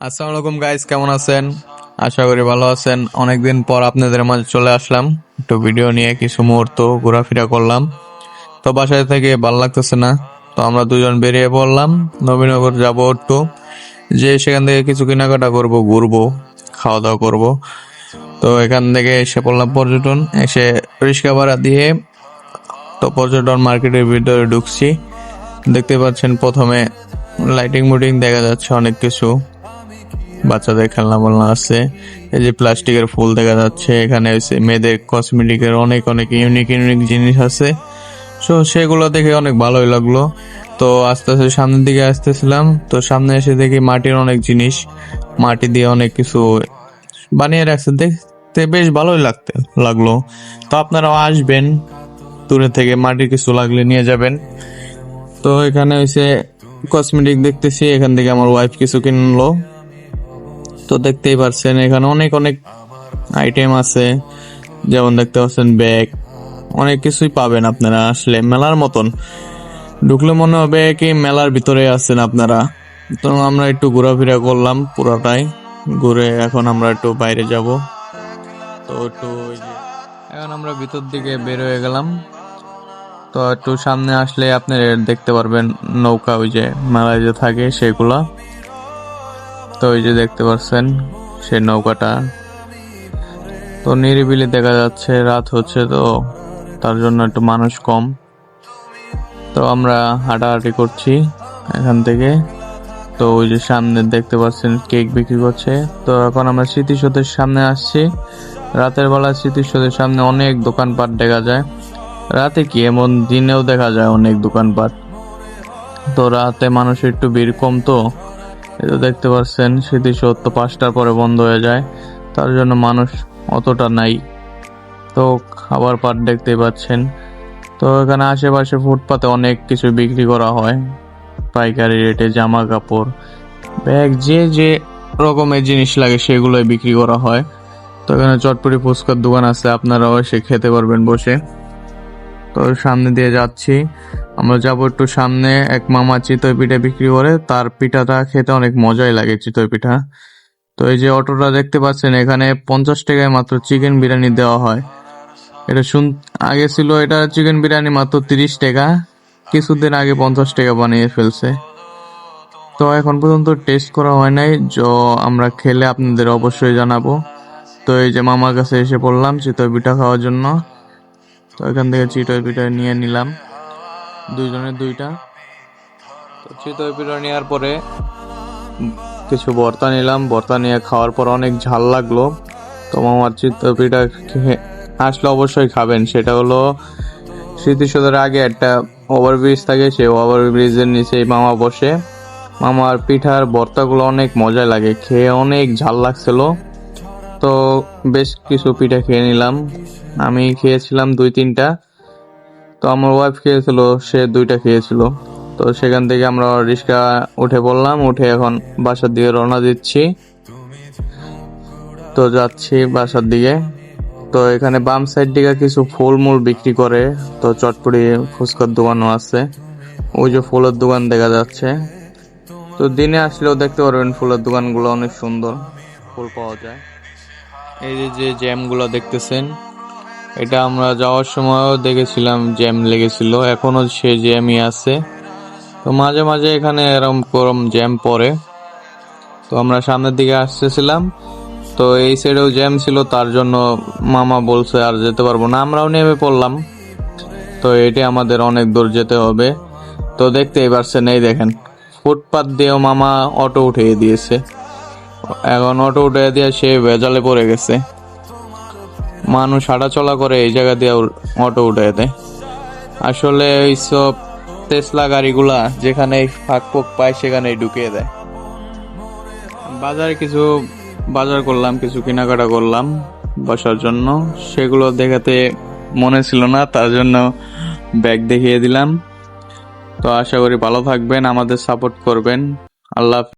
আসসালামু আলাইকুম গাইস কেমন আছেন? আশা করি ভালো আছেন। অনেকদিন পর আপনাদের মাঝে চলে আসলাম। একটু ভিডিও নিয়ে কিছু মুহূর্ত ঘোরাফেরা করলাম। তো বাসায় থেকে ভালো লাগতেছে না। তো আমরা দুজন বেরিয়ে পড়লাম। নবীনগর যাব একটু। যে সেখান থেকে কিছু কেনাকাটা করব, ঘুরবো খাওয়া দাওয়া করব। তো এখান থেকে এসে পড়লাম পর্যটন। এসে রিক্সা ভাড়া দিয়ে তো পর্যটন মার্কেটের ভিতরে ঢুকছি। দেখতে পাচ্ছেন প্রথমে লাইটিং মুটিং দেখা যাচ্ছে অনেক কিছু। বাচ্চাদের খেলনা বলনা আছে। এই যে প্লাস্টিকের ফুল দেখা যাচ্ছে, এখানে মেয়েদের কসমেটিকের অনেক অনেক ইউনিক ইউনিক জিনিস আছে। সো সেগুলো দেখে অনেক ভালোই লাগল। তো আস্তে আস্তে সামনের দিকে আসতেছিলাম, তো সামনে এসে দেখি মাটির অনেক জিনিস। মাটি দিয়ে অনেক কিছু বানিয়ে রাখছে। দেখতে বেশ ভালোই লাগতে, লাগল। তো আপনারাও আসবেন, দূরে থেকে মাটির কিছু লাগলে নিয়ে যাবেন। তো এখানে হচ্ছে কসমেটিক দেখতেছি, এখান থেকে আমার ওয়াইফ কিছু কিনলো। তো দেখতেই পারছেন, এখানে অনেক অনেক আইটেম আছে। যেমন দেখতে পাচ্ছেন ব্যাগ অনেক কিছুই পাবেন আপনারা আসলে মেলার মতন। ঢুকলে মনে হবে কি মেলার ভিতরে আছেন আপনারা। তো আমরা একটু ঘোরাফেরা করলাম পুরোটাই, ঘুরে এখন আমরা একটু বাইরে যাব। তো একটু এখন আমরা ভিতর দিকে বের হয়ে গেলাম। তো একটু সামনে আসলে আপনি দেখতে পারবেন নৌকা ওই যে মেলায় যে থাকে সেগুলা। তো ওই যে দেখতে পাচ্ছেন সেই নৌকাটা। তো নিরিবিলি দেখা যাচ্ছে, রাত হচ্ছে তো তার জন্য একটু মানুষ কম। তো আমরা হাঁটাহাঁটি করছি এখান থেকে। তো ওই যে সামনে দেখতে পাচ্ছেন, কেক বিক্রি করছে। তো এখন আমরা স্মৃতিসৌধের সামনে আসছি। রাতের বেলা স্মৃতিসৌধের সামনে অনেক দোকানপাট দেখা যায়। রাতে কি এমন দিনেও দেখা যায় অনেক দোকানপাট। তো রাতে মানুষের একটু ভিড় কম তো। এই তো দেখতে পাচ্ছেন তো পাঁচটার পরে বন্ধ হয়ে যায়। তার জন্য মানুষ অতটা নাই। তো খাবার পাট দেখতে পাচ্ছেন। তো এখানে আশেপাশে ফুটপাতে অনেক কিছু বিক্রি করা হয়। পাইকারি রেটে জামা কাপড়, ব্যাগ, যে যে রকমের জিনিস লাগে সেগুলোই বিক্রি করা হয়। তো এখানে চটপটি ফুচকার দোকান আছে, আপনারাও এসে খেতে পারবেন বসে। তো সামনে দিয়ে যাচ্ছি। আমরা যাব একটু সামনে, এক মামা চিতই পিঠা বিক্রি করে, তার পিঠাটা খেতে অনেক মজাই লাগে চিতই পিঠা। তো এই যে অটোটা দেখতে পাচ্ছেন, এখানে পঞ্চাশ টাকায় মাত্র চিকেন বিরিয়ানি দেওয়া হয়। এটা শুন, আগে ছিল এটা চিকেন বিরিয়ানি মাত্র তিরিশ টাকা, কিছুদিন আগে পঞ্চাশ টাকা বানিয়ে ফেলছে। তো এখন পর্যন্ত টেস্ট করা হয় নাই, য আমরা খেলে আপনাদের অবশ্যই জানাব। তো এই যে মামার কাছে এসে পড়লাম চিতই পিঠা খাওয়ার জন্য। তো এখান থেকে চিতই পিঠা নিয়ে নিলাম। দুইজনের দুইটা। তো চিতই পিঠা নেওয়ার পরে কিছু ভর্তা নিলাম। ভর্তা নিয়ে খাওয়ার পর অনেক ঝাল লাগল। তো মামার চিতই পিঠা আসলে অবশ্যই খাবেন। সেটা হলো স্মৃতিসৌধের আগে একটা ওভারব্রিজ থাকে, সেই ওভারব্রিজের নিচেই মামা বসে। মামার পিঠার ভর্তাগুলো অনেক মজা লাগে, খেয়ে অনেক ঝাল লাগছিল। তো বেশ কিছু পিঠা খেয়ে নিলাম। আমি খেয়েছিলাম দুই তিনটা। তো আমার ওয়াইফ খেয়েছিল, সে দুইটা খেয়েছিল। তো সেখান থেকে আমরা রিক্সা উঠে পড়লাম উঠে এখন বাসার দিকে রওনা দিচ্ছি। তো যাচ্ছি বাসার দিকে। তো এখানে বাম সাইড দিকে কিছু ফুলমূল বিক্রি করে, তো চটপটি ফুচকার দোকানও আছে। ওই যে ফুলের দোকান দেখা যাচ্ছে। তো দিনে আসলেও দেখতে পারবেন ফুলের দোকানগুলো অনেক সুন্দর, ফুল পাওয়া যায়। এই যে যে জ্যামগুলো দেখতেছেন এটা আমরা যাওয়ার সময়ও দেখেছিলাম, জ্যাম লেগেছিল। এখনও সে জ্যামই আছে। তো মাঝে মাঝে এখানে এরম করম জ্যাম পড়ে। তো আমরা সামনের দিকে আসতেছিলাম। তো এই সাইডেও জ্যাম ছিল, তার জন্য মামা বলছে আর যেতে পারব না। আমরাও নেমে পড়লাম। তো এটি আমাদের অনেক দূর যেতে হবে। তো দেখতেই পারছেন, এই দেখেন, ফুটপাত দিয়েও মামা অটো উঠিয়ে দিয়েছে। এখন অটো উঠে দিয়ে সে ভেজালে পড়ে গেছে। মানুষ হাঁটাচলা করে এই জায়গা দিয়ে অটো উঠে দেয় আসলে এইসব টেসলা গাড়িগুলা যেখানে ফাঁক ফোক পায় সেখানেই ঢুকিয়ে দেয়। বাজারে কিছু বাজার করলাম, কিছু কেনাকাটা করলাম বসার জন্য। সেগুলো দেখাতে মনে ছিল না, তার জন্য ব্যাগ দেখিয়ে দিলাম। তো আশা করি ভালো থাকবেন, আমাদের সাপোর্ট করবেন। আল্লাহ।